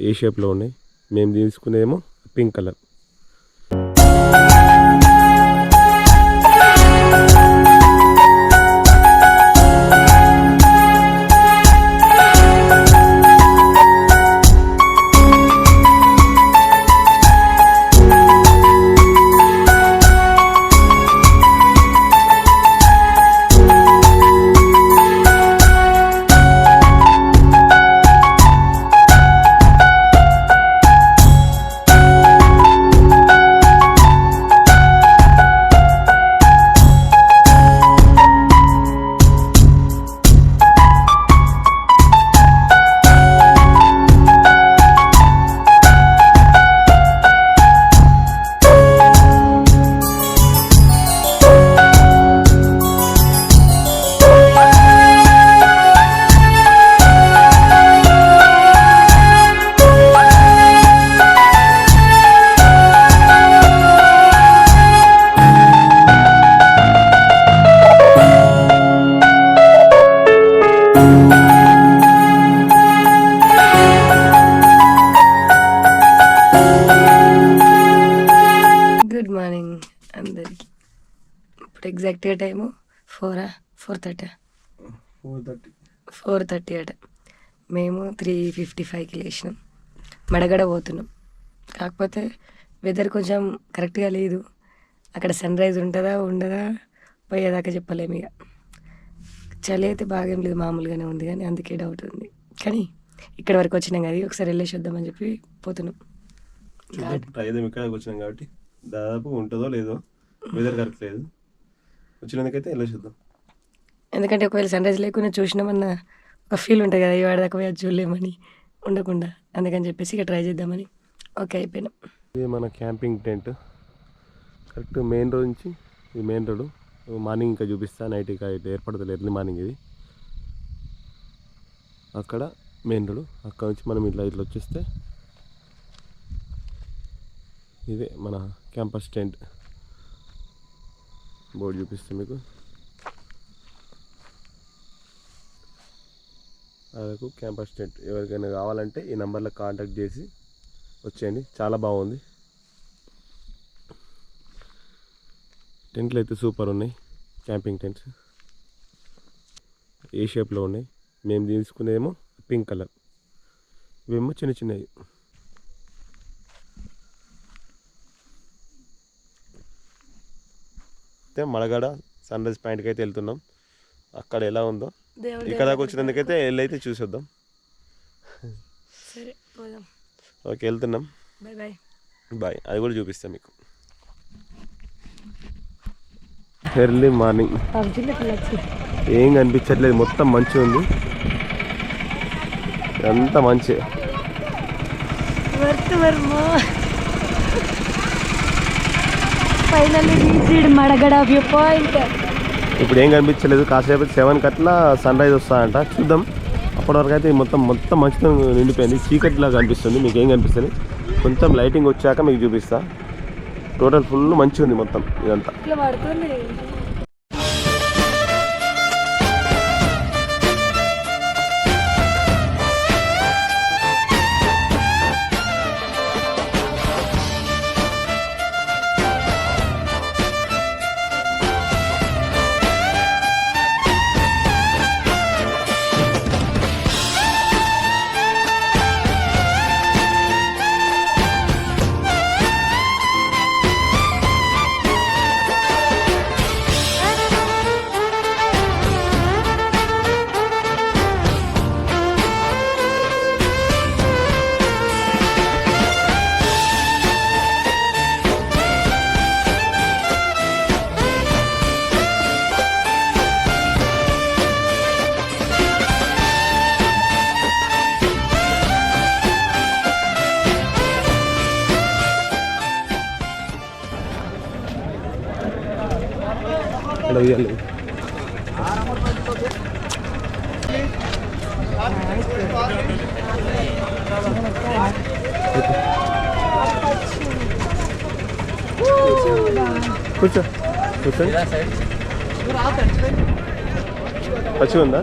ఏ షేప్లో ఉన్నాయి? మేము తీసుకునేమో పింక్ కలర్ ఎగ్జాక్ట్గా time ఫోరా four thirty four thirty. Four thirty అట. మేము త్రీ ఫిఫ్టీ ఫైవ్కి లేచినాం. మడగడ పోతున్నాం. కాకపోతే వెదర్ కొంచెం కరెక్ట్గా లేదు. అక్కడ సన్ రైజ్ ఉంటుందా ఉండదా పోయేదాకా చెప్పలేము ఇక చలి అయితే బాగేం లేదు మామూలుగానే ఉంది కానీ అందుకే డౌట్ ఉంది. కానీ ఇక్కడ వరకు వచ్చినాం కదా ఒకసారి వెళ్ళేసి వద్దామని చెప్పి పోతున్నాం. చూద్దాం ట్రై చేద్దాం ఇక్కడ వచ్చినాం కాబట్టి. దాదాపు ఉంటుందో లేదో వెదర్ కరెక్ట్ లేదు. వచ్చినందుకైతే వెళ్ళి చూద్దాం? ఎందుకంటే ఒకవేళ సన్ రైజ్ లేకుండా చూసినామన్న ఒక ఫీల్ ఉంటుంది కదా ఇవాళ దాకా పోయి చూడలేమని ఉండకుండా. అందుకని చెప్పేసి ఇక ట్రై చేద్దామని. ఓకే అయిపోయినాం. ఇది మన camping tent. Correct main road నుంచి ఇది మెయిన్ రోడ్ మార్నింగ్ ఇంకా చూపిస్తా నైట్ ఇక ఇటు ఏర్పడుతుంది ఎర్లీ మార్నింగ్ ఇది. అక్కడ మెయిన్ రోడ్ అక్కడ నుంచి మనం ఇట్లా ఇట్లా వచ్చేస్తే ఇదే మన క్యాంపస్ టెంట్. బోర్డు చూపిస్తే మీకు అరకు క్యాంపస్ టెంట్ ఎవరికైనా కావాలంటే ఈ నెంబర్లో కాంటాక్ట్ చేసి వచ్చేయండి. చాలా బాగుంది. టెంట్లు అయితే సూపర్ ఉన్నాయి. Camping tents. ఏ షేప్లో ఉన్నాయి? మేము తీసుకునేదేమో పింక్ కలర్. ఇవేమో చిన్న చిన్నవి. అయితే మడగడ సన్ రైజ్ పాయింట్కి అయితే వెళ్తున్నాం. అక్కడ ఎలా ఉందో ఇక్కడ దాకా వచ్చినందుకైతే వెళ్ళైతే చూసొద్దాం. సరే పోదాం. ఓకే వెళ్తున్నాం. బాయ్ అది కూడా చూపిస్తాం మీకు. Early morning. ఏం కనిపించట్లేదు మొత్తం మంచిగా ఉంది. అంతా మంచి. Finally reached Madagada view point ఇప్పుడు ఏం కనిపించలేదు. కాసేపు సెవెన్ కట్ల సన్ రైజ్ వస్తాయంట చూద్దాం. అప్పటి వరకు అయితే మొత్తం మొత్తం మంచిగా నిండిపోయింది. చీకటిలా కనిపిస్తుంది. మీకు ఏం కనిపిస్తుంది? కొంచెం లైటింగ్ వచ్చాక మీకు చూపిస్తా. టోటల్ ఫుల్ మంచిగా ఉంది మొత్తం ఇదంతా. ఇట్లా పడుతుంది ఇక్కడ ఉయ్యాలి కూర్చో కూర్చోండి పచ్చి ఉందా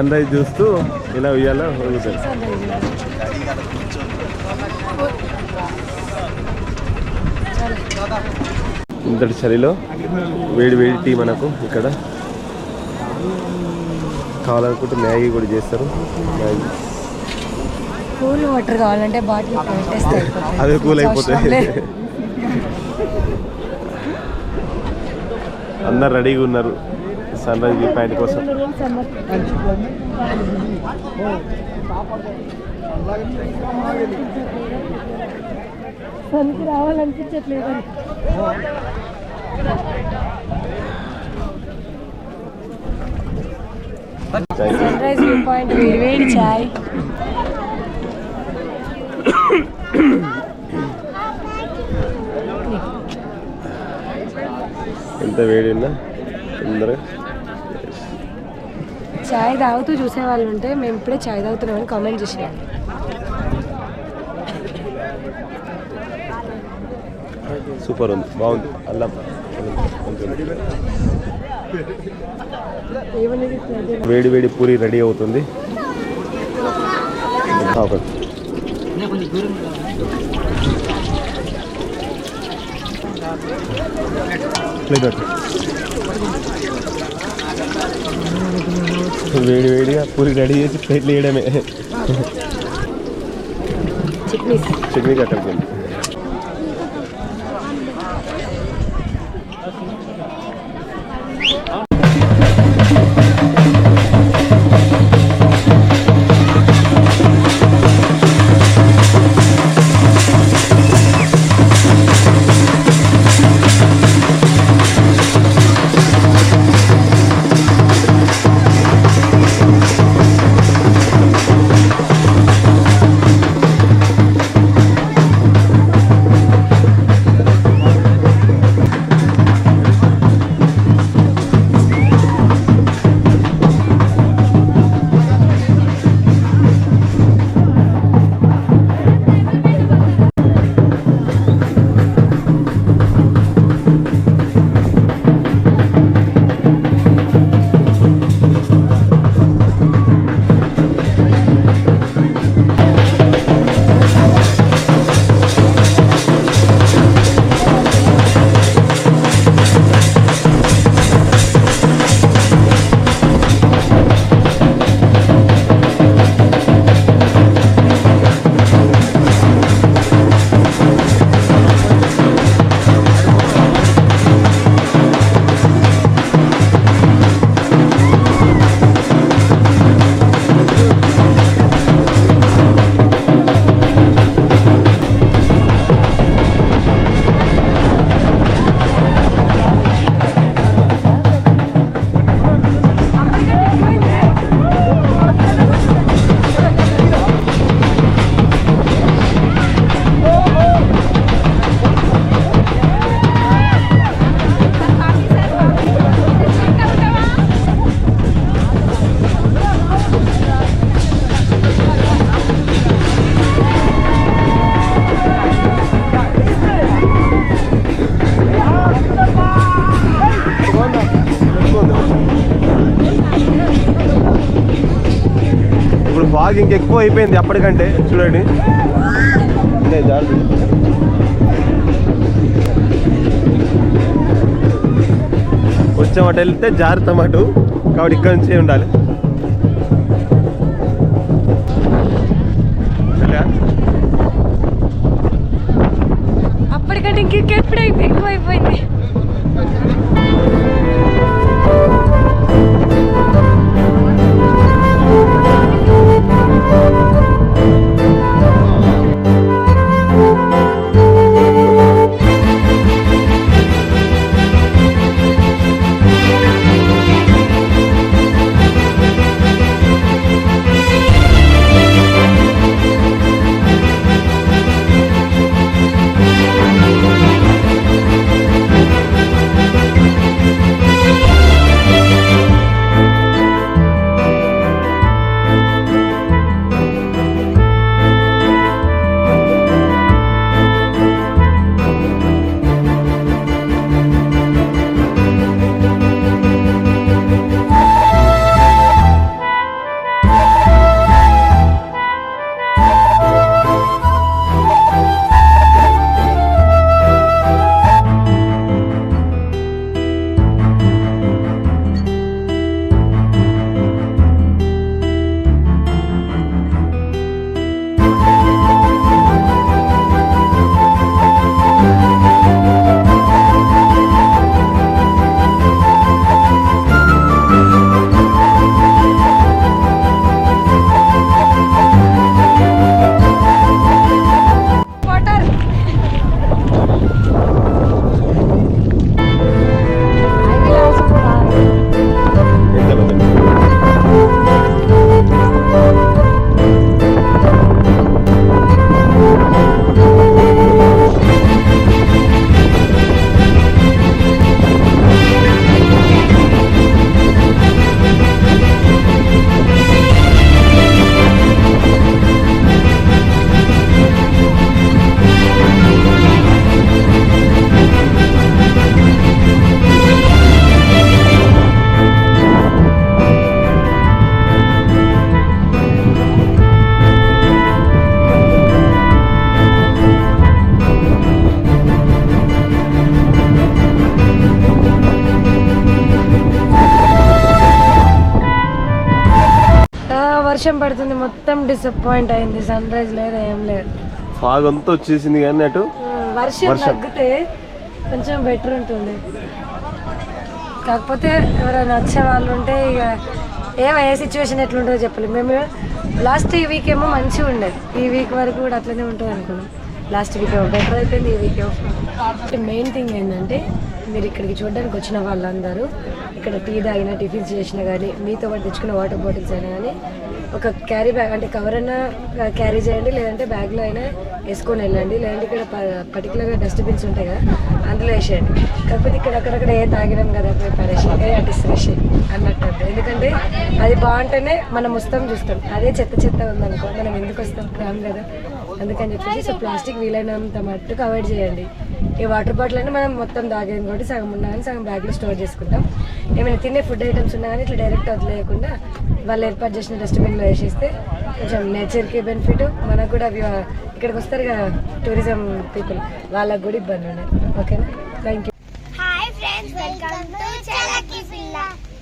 సన్ రైజ్ చూస్తూ ఇలా ఉయ్యాల ఊగుతారు. ఇంతటి చలిలో వేడి వేడి టీ మనకు ఇక్కడ. కావాలనుకుంటే మ్యాగీ కూడా చేస్తారు. మ్యాగీ. కూల్ వాటర్ కావాలంటే బాటిల్. అదే కూల్ అయిపోతాయి. అందరు రెడీగా ఉన్నారు. సన్ రైజ్ వ్యూ పాయింట్ కోసం. సన్కి రావాలనిపించట్లేదు. సన్ రైజ్ వ్యూ పాయింట్ వేడి వేడి చాయ్ ఎంత వేడి ఉన్నా? తొందరగా. చాయ్ తాగుతూ చూసే వాళ్ళు ఉంటే మేము ఇప్పుడే చాయ్ తాగుతున్నామని కామెంట్ చేసేవాళ్ళు సూపర్ ఉంది. బాగుంది. అల్లం. వేడి వేడి పూరి రెడీ అవుతుంది. ప్లేట్ वेड़ी वेड़ी हाँ, पूरी रेडी है लेड़े में। चिकनी चिकनी का బాగా ఫాగ్ ఇంకెక్కువ అయిపోయింది అప్పటికంటే చూడండి. ఇదే జాగ్రత్త. కొంచెం అటు వెళ్తే జాగ్రత్త అటు కాబట్టి ఇక్కడ నుంచే ఉండాలి. అప్పటికంటే ఇంకెప్పుడు ఎక్కువ అయిపోయింది? వర్షం పడుతుంది మొత్తం డిసప్పాయింట్ అయింది. సన్ రైజ్ లేదు ఏం లేదు. ఫాగ్ అంతా వచ్చేసింది కానీ అటు వర్షం వర్షం. తగ్గితే కొంచెం బెటర్ ఉంటుంది. కాకపోతే ఎవరైనా వచ్చే వాళ్ళు ఉంటే ఇక ఏమో ఏ సిచ్యువేషన్ ఎట్లుంటుందో చెప్పలేము మేము లాస్ట్ ఈ వీక్ ఏమో మంచిగా ఉండేది ఈ వీక్ వరకు కూడా అట్లనే ఉంటుంది అనుకున్నాం లాస్ట్ వీక్ బెటర్ అయిపోయింది ఈ వీక్ మెయిన్ థింగ్ ఏంటంటే మీరు ఇక్కడికి చూడడానికి వచ్చిన వాళ్ళందరూ ఇక్కడ టీ తాగినా టిఫిన్స్ చేసినా కానీ మీతో పాటు తెచ్చుకున్న వాటర్ బాటిల్స్ అయినా కానీ ఒక క్యారీ బ్యాగ్ అంటే కవర్ అయినా క్యారీ చేయండి లేదంటే బ్యాగ్లో అయినా వేసుకొని వెళ్ళండి లేదంటే ఇక్కడ పర్టికులర్గా డస్ట్బిన్స్ ఉంటాయి కదా అందులో వేసేయండి. కాకపోతే ఇక్కడ అక్కడక్కడ ఏ తాగినాం కదా పోయి పడేసి ఏ అటు అన్నట్టు ఎందుకంటే అది బాగుంటేనే మనం వస్తాం చూస్తాం. అదే చెత్త చెత్త ఉందనుకో మనం ఎందుకు వస్తాం రాము కదా. అందుకని చెప్పేసి సో ప్లాస్టిక్ వీలైనంత మట్టుకు అవాయిడ్ చేయండి. ఈ వాటర్ బాటిల్ అంటే మనం మొత్తం తాగేది కాబట్టి సగం ఉన్నా కానీ సగం బ్యాగ్లో స్టోర్ చేసుకుంటాం. ఏమైనా తినే ఫుడ్ ఐటమ్స్ ఉన్నా కానీ ఇట్లా డైరెక్ట్ వదిలేయకుండా వాళ్ళు ఏర్పాటు చేసిన డస్ట్బిన్లో వేసేస్తే కొంచెం నేచర్కి బెనిఫిట్. మనకు కూడా అవి ఇక్కడికి వస్తారు కదా టూరిజం పీపుల్ వాళ్ళకు కూడా ఇబ్బంది ఉండదు. ఓకేనా? Thank you hi friends welcome to Chalaki Pilla.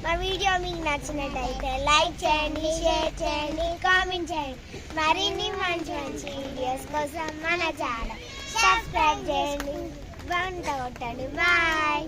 మా వీడియో మీకు నచ్చినట్టయితే లైక్ చేయండి షేర్ చేయండి కామెంట్ చేయండి. మరిన్ని మంచి మంచి వీడియోస్ కోసం మన ఛానల్ సబ్స్క్రైబ్ చేయండి. గంట కొట్టండి. బాయ్